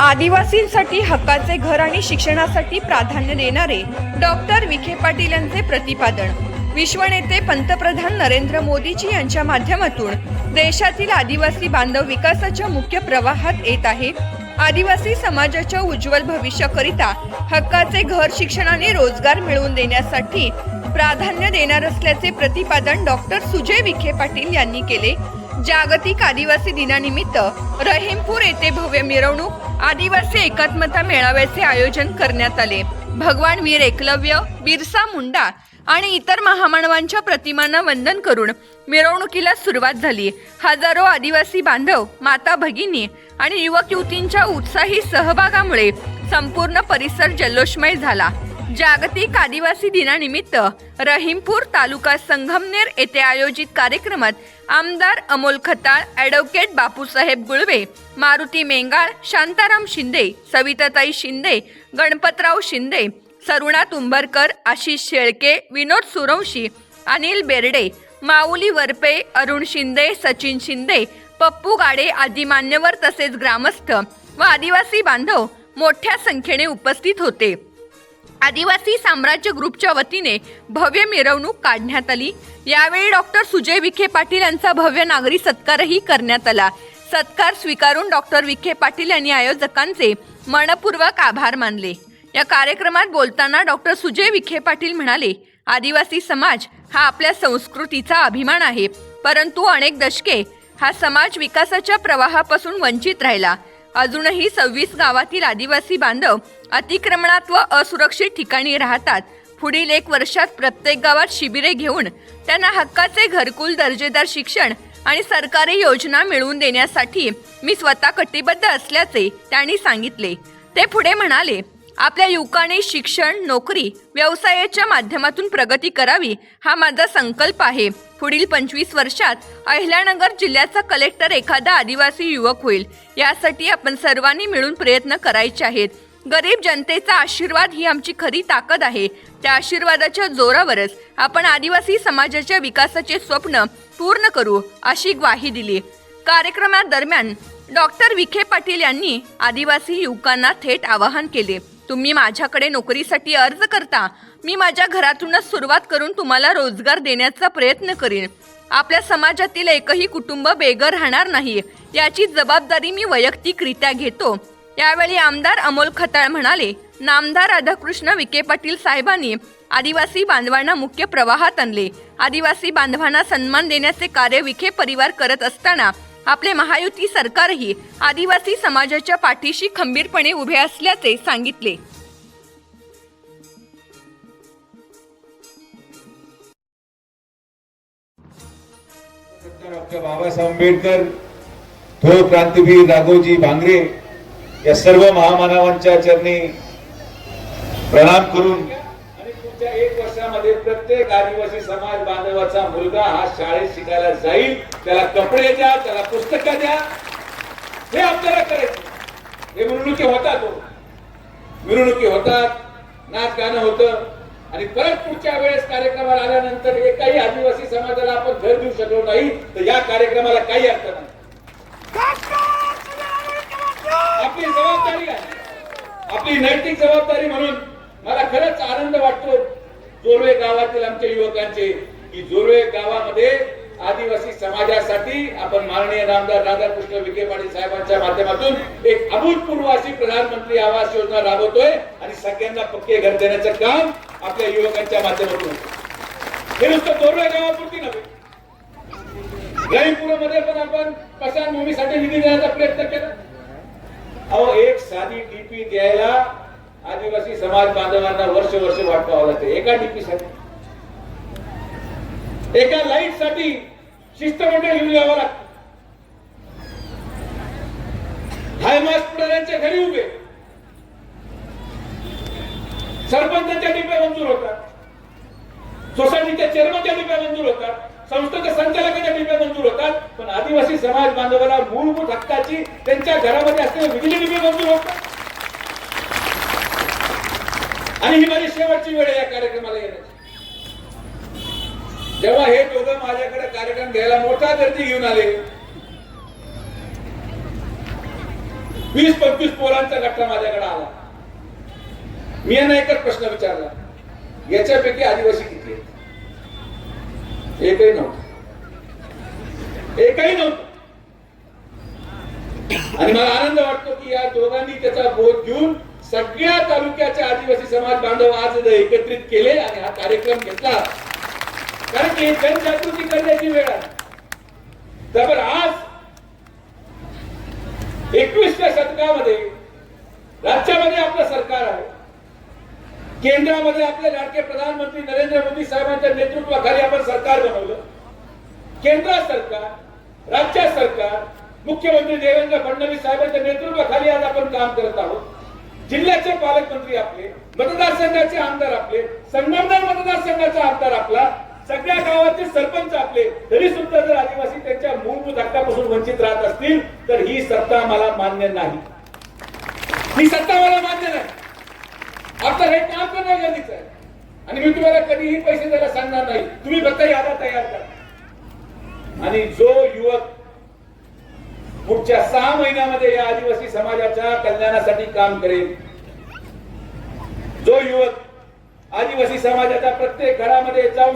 आदिवासींसाठी हक्काचे घर आणि शिक्षणासाठी प्राधान्य देणारे डॉक्टर विखे पाटील यांचे प्रतिपादन. विश्वनेते पंतप्रधान नरेंद्र मोदीजी यांच्या माध्यमातून देशातील आदिवासी बांधव विकासाच्या मुख्य प्रवाहात येत आहे. आदिवासी समाजाच्या उज्ज्वल भविष्याकरिता हक्काचे घर शिक्षणाने रोजगार मिळवून देण्यासाठी प्राधान्य देणार असल्याचे प्रतिपादन डॉक्टर सुजय विखे पाटील यांनी केले. जागतिक आदिवासी दिनानिमित्त रहीमपूर येथे भव्य मिरवणूक आदिवासी एकात्मता मेळाव्याचे आयोजन करण्यात आले. भगवान वीर एकलव्य बिरसा मुंडा आणि इतर महामानवांच्या प्रतिमांना वंदन करून मिरवणुकीला सुरुवात झाली. हजारो आदिवासी बांधव माता भगिनी आणि युवक युवतींच्या उत्साही सहभागामुळे संपूर्ण परिसर जल्लोषमय झाला. जागतिक आदिवासी दिनानिमित्त रहीमपूर तालुका संगमनेर येथे आयोजित कार्यक्रमात आमदार अमोल खताळ ॲडव्होकेट बापूसाहेब गुळवे मारुती मेंगाळ शांताराम शिंदे सविताताई शिंदे गणपतराव शिंदे सरुणा तुंबरकर आशिष शेळके विनोद सुरवशी अनिल बेर्डे माऊली वरपे अरुण शिंदे सचिन शिंदे पप्पू गाडे आदी मान्यवर तसेच ग्रामस्थ व आदिवासी बांधव मोठ्या संख्येने उपस्थित होते. आदिवासी साम्राज्य ग्रुपच्या वतीने भव्य मिरवणूक काढण्यात आली. यावेळी डॉक्टर सुजय विखे पाटील यांचा भव्य नागरी सत्कारही करण्यात आला. सत्कार स्वीकारून डॉक्टर विखे पाटील यांनी आयोजकांचे मनपूर्वक आभार मानले. या कार्यक्रमात बोलताना डॉक्टर सुजय विखे पाटील म्हणाले आदिवासी समाज हा आपल्या संस्कृतीचा अभिमान आहे परंतु अनेक दशके हा समाज विकासाच्या प्रवाहापासून वंचित राहिला. अजूनही सव्वीस गावातील आदिवासी बांधव अतिक्रमणात व असुरक्षित ठिकाणी राहतात. पुढील एक वर्षात प्रत्येक गावात शिबिरे घेऊन त्यांना हक्काचे घरकुल दर्जेदार शिक्षण आणि सरकारी योजना मिळवून देण्यासाठी मी स्वतः कटिबद्ध असल्याचे त्यांनी सांगितले. ते पुढे म्हणाले आपल्या युवकाने शिक्षण नोकरी व्यवसायाच्या माध्यमातून प्रगती करावी हा माझा संकल्प आहे. पुढील पंचवीस वर्षात अहिल्यानगर जिल्ह्याचा कलेक्टर एखादा आदिवासी युवक होईल. यासाठी आपण सर्वांनी मिळून प्रयत्न करायचे आहेत. गरीब जनतेचा आशीर्वाद ही आमची खरी ताकद आहे. त्या आशीर्वादाच्या जोरावरच आपण आदिवासी समाजाच्या विकासाचे स्वप्न पूर्ण करू अशी ग्वाही दिली. कार्यक्रमादरम्यान डॉक्टर विखे पाटील यांनी आदिवासी युवकांना थेट आवाहन केले. तुम्ही माझ्याकडे नोकरीसाठी अर्ज करता. मी माझ्या घरातूनच सुरुवात करून तुम्हाला रोजगार देण्याचा प्रयत्न करीन. आपल्या समाजातील एकही कुटुंब बेघर राहणार नाही. याची जबाबदारी मी वैयक्तिकरित्या घेतो. यावेळी आमदार अमोल खताळ म्हणाले नामदार राधाकृष्ण विखे पाटील साहेबांनी आदिवासी बांधवांना मुख्य प्रवाहात आणले. आदिवासी बांधवांना सन्मान देण्याचे कार्य विखे परिवार करत असताना आपले महायुती सरकारही आदिवासी समाजाच्या पाठीशी खंबीरपणे उभे असल्याचे सांगितले. डॉक्टर बाबासाहेब आंबेडकर थोर क्रांतीवीर राघोजी भांगरे या सर्व महामानवांच्या चरणी प्रणाम करून पुढच्या एक वर्षामध्ये प्रत्येक आदिवासी समाज बांधवाचा मुलगा हा शाळेत शिकायला जाईल. त्याला कपडे द्या त्याला पुस्तक द्या. हे आपल्याला करायचं. हे मिरवणुकी होतात हो. मिरवणुकी होतात नाच गाणं होतं. आणि परत पुढच्या वेळेस कार्यक्रमाला आल्यानंतर एकाही आदिवासी समाजाला आपण घर देऊ शकलो नाही तर या कार्यक्रमाला काही अर्थ नाही. आपली जबाबदारी आहे. आपली नैतिक जबाबदारी म्हणून मला खरंच आनंद वाटतो जोरवे गावातील आमच्या युवकांचे की जोरवे गावामध्ये आदिवासी समाजासाठी आपण माननीय नामदार राधाकृष्ण विखे पाटील साहेबांच्या माध्यमातून एक अभूतपूर्व अशी प्रधानमंत्री आवास योजना राबवतोय आणि सगळ्यांना पक्के घर देण्याचं काम आपल्या युवकांच्या माध्यमातून हे नुसतं जोरवे गावापुरती नव्हे. मध्ये पण आपण स्मशानभूमीसाठी निधी देण्याचा प्रयत्न केला? अहो एक साधी डीपी द्यायला आदिवासी समाज बांधवांना वर्ष वर्ष वाट पाहावं लागते. एका डीपीसाठी एका लाइटसाठी शिस्तमंडळ घेऊन यावं लागतं. हायमास पुढाऱ्यांच्या घरी उभे. सरपंचाच्या डिप्या मंजूर होतात. सोसायटीच्या चेअरमनच्या डिप्या मंजूर होतात. संस्थेच्या संचालकाच्या डिप्या मंजूर होतात. पण आदिवासी समाज बांधवाला मूलभूत हक्काची त्यांच्या घरामध्ये असलेले विजली डिपे मंजूर होतात. आणि ही माझी शेवटची वेळ आहे या कार्यक्रमाला येण्याची. जेव्हा हे दोघं माझ्याकडे कार्यक्रम घ्यायला मोठा गर्दी घेऊन आले वीस पंचवीस पोरांचा गट्टा माझ्याकडे आला. मी यांना एकच प्रश्न विचारला याच्यापैकी आदिवासी किती आहेत? एकही नव्हतं. एकही नव्हतं. आणि मला आनंद वाटतो की या दोघांनी त्याचा बोध घेऊन सगळ्या तालुक्याचे आदिवासी समाज बांधव आज एकत्रित केले आणि हा कार्यक्रम घेतला. कारण की जनजागृती करण्याची वेळ आहे त्यावर आज एकवीसच्या शतकामध्ये राज्यामध्ये आपलं सरकार आहे. केंद्रामध्ये आपले लाडके प्रधानमंत्री नरेंद्र मोदी साहेबांच्या नेतृत्वाखाली आपण सरकार बनवलं. केंद्र सरकार राज्य सरकार मुख्यमंत्री देवेंद्र फडणवीस साहेबांच्या नेतृत्वाखाली आज आपण काम करत आहोत. जिल्ह्याचे पालकमंत्री आपले मतदारसंघाचे आमदार आपले संगमनेर मतदारसंघाचा आमदार आपला सगळ्या गावाचे सरपंच आपले तरी सुद्धा जर आदिवासी त्यांच्या मूलभूत हक्कापासून वंचित राहत असतील तर ही सत्ता मला मान्य नाही. ही सत्ता मला मान्य नाही. आता हे काम करणं गरजेचं आहे. आणि मी तुम्हाला कधीही पैसे द्यायला सांगणार नाही. तुम्ही फक्त यादा तयार करा. आणि जो युवक पुढच्या सहा महिन्यामध्ये या आदिवासी समाजाच्या कल्याणासाठी काम करेल जो युवक आदिवासी समाजाच्या प्रत्येक घरामध्ये जाऊन